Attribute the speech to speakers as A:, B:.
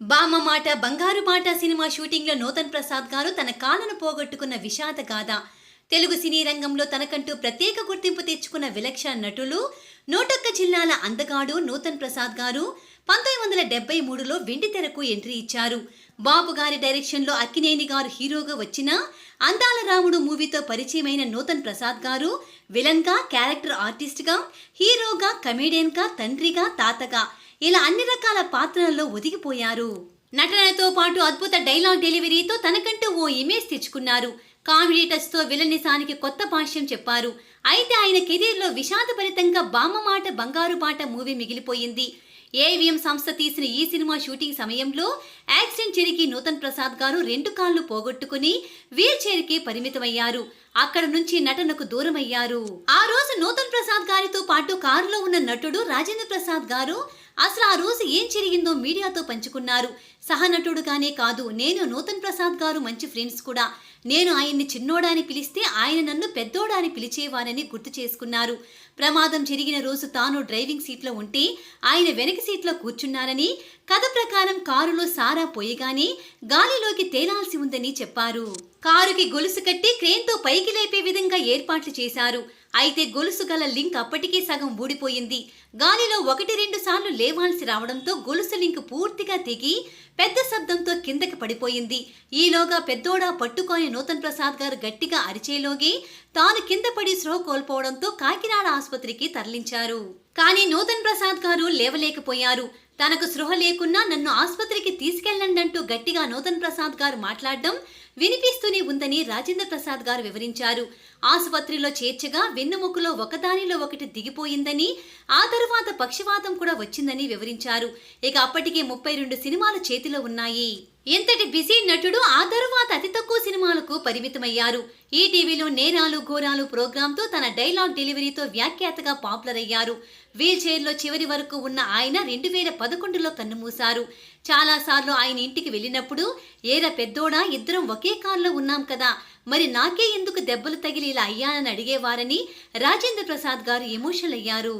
A: బామ్మ మాట బంగారు మాట సినిమా షూటింగ్లో నూతన్ ప్రసాద్ గారు తన కాలను పోగొట్టుకున్న విషాద గాథ. తెలుగు సినీ రంగంలో తనకంటూ ప్రత్యేక గుర్తింపు తెచ్చుకున్న విలక్షణ నటులు నూటొక్క జిల్లాల అందగాడు నూతన్ ప్రసాద్ గారు పంతొమ్మిది వందల డెబ్బై మూడులో వెండి తెరకు ఎంట్రీ ఇచ్చారు. బాబు గారి డైరెక్షన్లో అక్కినేని గారు హీరోగా వచ్చిన అందాల రాముడు మూవీతో పరిచయమైన నూతన్ ప్రసాద్ గారు విలన్గా క్యారెక్టర్ ఆర్టిస్ట్గా హీరోగా కమేడియన్గా తండ్రిగా తాతగా ఇలా అన్ని రకాల పాత్రలలో ఒదిగిపోయారు. నటనతో పాటు అద్భుత డైలాగ్ డెలివరీతో తనకంటూ ఓ ఇమేజ్ తెచ్చుకున్నారు. కామెడీ టచ్తో విలనిసానికి కొత్త భాష్యం చెప్పారు. అయితే ఆయన కెరీర్లో విషాదభరితంగా బామ్మ మాట బంగారు బాట మూవీ మిగిలిపోయింది. ఏవిఎం సంస్థ తీసిన ఈ సినిమా షూటింగ్ సమయంలో యాక్సిడెంట్ జరిగి నూతన్ ప్రసాద్ గారు రెండు కాళ్ళు పోగొట్టుకుని వీల్ చైర్కి పరిమితమయ్యారు. అక్కడ నుంచి నటనకు దూరమయ్యారు. ఆ రోజు నూతన్ ప్రసాద్ గారితో పాటు కారులో ఉన్న నటుడు రాజేంద్ర ప్రసాద్ గారు అసలు ఆ రోజు ఏం జరిగిందో మీడియాతో పంచుకున్నారు. సహనటుడుగానే కాదు నేను నూతన్ ప్రసాద్ గారు మంచి ఫ్రెండ్స్ కూడా. నేను ఆయన్ని చిన్నోడాని పిలిస్తే ఆయన నన్ను పెద్దోడాని పిలిచేవానని గుర్తు చేసుకున్నారు. ప్రమాదం జరిగిన రోజు తాను డ్రైవింగ్ సీట్లో ఉంటే ఆయన వెనక సీట్లో కూర్చున్నారని కథ ప్రకారం కారులో సారా పోయగానే గాలిలోకి తేలాల్సి ఉందని చెప్పారు. కారుకి గొలుసు కట్టి క్రేన్తో పైకి లేపే విధంగా ఏర్పాట్లు చేశారు. అయితే గొలుసు గల లింక్ అప్పటికే సగం ఊడిపోయింది. గాలిలో ఒకటి రెండు సార్లు లేవాల్సి రావడంతో గొలుసు లింక్ పూర్తిగా తెగి పెద్ద శబ్దంతో కిందకి పడిపోయింది. ఈలోగా పెద్దోడా పట్టుకొని నూతన్ ప్రసాద్ గారు గట్టిగా అరిచేలోగే తాను కింద పడి స్రో కోల్పోవడంతో కాకినాడ ఆసుపత్రికి తరలించారు. కానీ నూతన్ ప్రసాద్ గారు లేవలేకపోయారు. తనకు స్పృహ లేకున్నా నన్ను ఆసుపత్రికి తీసుకెళ్ళండి గట్టిగా నూతన్ ప్రసాద్ గారు మాట్లాడడం వినిపిస్తూనే ఉందని రాజేంద్ర ప్రసాద్ గారు వివరించారు. ఆసుపత్రిలో చేర్చగా వెన్నుముకలో ఒకదానిలో ఒకటి దిగిపోయిందని ఆ తరువాత పక్షవాతం కూడా వచ్చిందని వివరించారు. ఇక అప్పటికే ముప్పై రెండు సినిమాలు చేతిలో ఉన్నాయి. ఇంతటి బిజీ నటుడు ఆ తరువాత అతి తక్కువ సినిమా వరకు పరిమితమయ్యారు. ఈటీవీలో నేరాలు ఘోరాలు ప్రోగ్రాంతో తన డైలాగ్ డెలివరీతో వ్యాఖ్యాతగా పాపులర్ అయ్యారు వీల్ చైర్లో చివరి వరకు ఉన్న ఆయన రెండు వేల పదకొండులో కన్నుమూశారు చాలాసార్లు ఆయన ఇంటికి వెళ్ళినప్పుడు ఏరా పెద్దోడా ఇద్దరం ఒకే కారులో ఉన్నాం కదా. మరి నాకే ఎందుకు దెబ్బలు తగిలి ఇలా అయ్యానని అడిగేవారని రాజేంద్ర ప్రసాద్ గారు ఎమోషనల్ అయ్యారు